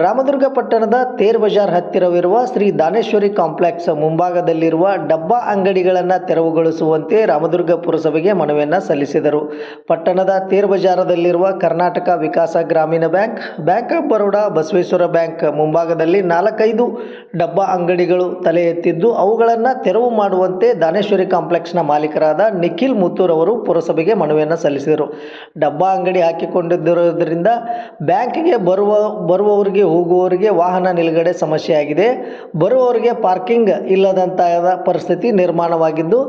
ರಾಮದುರ್ಗ ಪಟ್ಟಣದ ತೇರ್ ಬಜಾರ್ ಹತ್ತಿರವಿರುವ ಶ್ರೀ ದಾನೇಶ್ವರಿ ಕಾಂಪ್ಲೆಕ್ಸ್ ಮುಂಭಾಗದಲ್ಲಿರುವ ಡಬ್ಬಾ ಅಂಗಡಿಗಳನ್ನು ತೆರವುಗೊಳಿಸುವಂತೆ ರಾಮದುರ್ಗ ಪುರಸಭೆಗೆ ಮನವಿಯನ್ನು ಸಲ್ಲಿಸಿದರು. ಪಟ್ಟಣದ ತೇರ್ ಬಜಾರದಲ್ಲಿರುವ Karnataka Vikas Grameena bank bank of Baroda, Basaveshwara bank ಮುಂಭಾಗದಲ್ಲಿ ನಾಲ್ಕೈದು ಡಬ್ಬಾ ಅಂಗಡಿಗಳು ತಲೆ ಎತ್ತಿದ್ದು, ಅವುಗಳನ್ನು ತೆರವು ಮಾಡುವಂತೆ ದಾನೇಶ್ವರಿ ಕಾಂಪ್ಲೆಕ್ಸ್ನ ಮಾಲೀಕರಾದ ನಿಖಿಲ್ ಮುತ್ತೂರ್ ಅವರು ಪುರಸಭೆಗೆ ಮನವಿಯನ್ನು ಸಲ್ಲಿಸಿದರು. ಡಬ್ಬಾ ಅಂಗಡಿ ಹಾಕಿಕೊಂಡಿದ್ದಿರುವುದರಿಂದ ಬ್ಯಾಂಕಿಗೆ ಬರುವ, ಬರುವವರಿಗೆ ಹೋಗುವವರಿಗೆ ವಾಹನ ನಿಲುಗಡೆ ಸಮಸ್ಯೆ ಆಗಿದೆ. ಬರುವವರಿಗೆ ಪಾರ್ಕಿಂಗ್ ಇಲ್ಲದಂತಾದ ಪರಿಸ್ಥಿತಿ ನಿರ್ಮಾಣವಾಗಿದ್ದು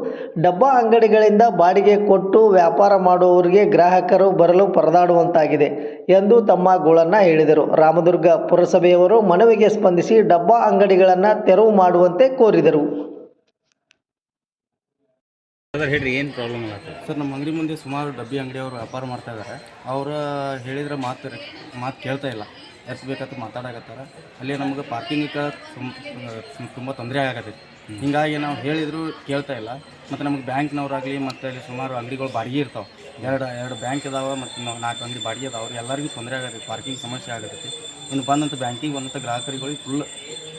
ಡಬ್ಬಾ ಅಂಗಡಿಗಳಿಂದ ಬಾಡಿಗೆ ಕೊಟ್ಟು ವ್ಯಾಪಾರ ಮಾಡುವವರಿಗೆ ಗ್ರಾಹಕರು ಬರಲು ಪರದಾಡುವಂತಾಗಿದೆ ಎಂದು ತಮ್ಮ ಗೋಳನ್ನು ಹೇಳಿದರು. ರಾಮದುರ್ಗ ಪುರಸಭೆಯವರು ಮನವಿಗೆ ಸ್ಪಂದಿಸಿ ಡಬ್ಬಾ ಅಂಗಡಿಗಳನ್ನು ತೆರವು ಮಾಡುವಂತೆ ಕೋರಿದರು. ಸರ್ ಹೇಳ್ರಿ ಏನು ಪ್ರಾಬ್ಲಮ್ ಆಗತ್ತೆ ಸರ್? ನಮ್ಮ ಅಂಗಡಿ ಮುಂದೆ ಸುಮಾರು ಡಬ್ಬಿ ಅಂಗಡಿಯವರು ವ್ಯಾಪಾರ ಮಾಡ್ತಾ ಇದ್ದಾರೆ ಅವರು ಹೇಳಿದರೆ ಮಾತು ಮಾತು ಕೇಳ್ತಾ ಇಲ್ಲ. ಎತ್ತಬೇಕಂತ ಮಾತಾಡಕತ್ತಾರ. ಅಲ್ಲಿ ನಮ್ಗೆ ಪಾರ್ಕಿಂಗಿಗೆ ತುಂಬ ತೊಂದರೆ ಆಗತ್ತೈತಿ ಹಿಂಗಾಗಿ ನಾವು ಹೇಳಿದ್ರು ಕೇಳ್ತಾ ಇಲ್ಲ. ಮತ್ತು ನಮ್ಗೆ ಬ್ಯಾಂಕ್ನವ್ರಾಗಲಿ ಮತ್ತು ಅಲ್ಲಿ ಸುಮಾರು ಅಂಗಡಿಗಳು ಬಾಡಿಗೆ ಇರ್ತಾವೆ. ಎರಡು ಎರಡು ಬ್ಯಾಂಕ್ ಇದಾವೆ ಮತ್ತು ನಾಲ್ಕು ಅಂಗಡಿ ಬಾಡಿಗೆ ಇದಾವೆ ಎಲ್ಲರಿಗೂ ತೊಂದರೆ ಆಗತ್ತೆ ಪಾರ್ಕಿಂಗ್ ಸಮಸ್ಯೆ ಆಗತ್ತೈತಿ ಇನ್ನು ಬಂದಂಥ ಬ್ಯಾಂಕಿಗೆ ಬಂದಂಥ ಗ್ರಾಹಕರುಗಳಿಗೆ ಫುಲ್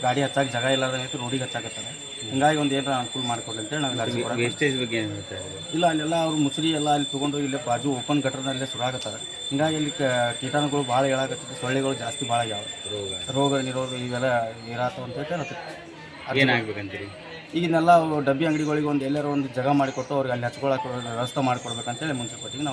ಗಾಡಿ ಹಚ್ಚಾಕ ಜಾಗ ಇಲ್ಲದಂಗೈತಿ ರೋಡಿಗೆ ಹಚ್ಚಾಕತ್ತಾರೆ ಹಿಂಗಾಗಿ ಒಂದು ಏನಾರ ಅನುಕೂಲ ಮಾಡಿಕೊಡ್ಲಿ ಅಂತೇಳಿ ನಾವು ಕೊಡಕ್ಕೆ ವೇಸ್ಟೇಜ್ ಬಗ್ಗೆ ಏನು ಇಲ್ಲ ಅಲ್ಲೆಲ್ಲ ಅವ್ರು ಮುಸುರಿ ಎಲ್ಲ ಅಲ್ಲಿ ತೊಗೊಂಡು ಇಲ್ಲೇ ಬಾಜು ಓಪನ್ ಗಟರ್ನಲ್ಲೇ ಸುಡಾಕತ್ತಾರೆ ಹಿಂಗಾಗಿ ಇಲ್ಲಿ ಕೀಟಾಣುಗಳು ಭಾಳ ಹೇಳಾಕತ್ತಿದ್ದು ಸೊಳ್ಳೆಗಳು ಜಾಸ್ತಿ ಭಾಳ ಆಗ್ಯಾವ. ರೋಗ. ನಿರೋಗ ಇವೆಲ್ಲ ಇರಾತಾವ ಅಂತ ಹೇಳಿ ಏನಾಗ್ಬೇಕಂತೀರಿ ಈಗಿನೆಲ್ಲ ಅವು ಡಬ್ಬಿ ಅಂಗಡಿಗಳಿಗೆ ಒಂದು ಎಲ್ಲರೂ ಒಂದು ಜಾಗ ಮಾಡಿಕೊಟ್ಟು ಅವ್ರಿಗೆ ಅಲ್ಲಿ ಹಚ್ಕೊಳಕ್ಕೆ ವ್ಯವಸ್ಥೆ ಮಾಡಿಕೊಡ್ಬೇಕಂತೇಳಿ ಮುನ್ಸಿಪಾಲ್ಟಿಗೆ ನಾವು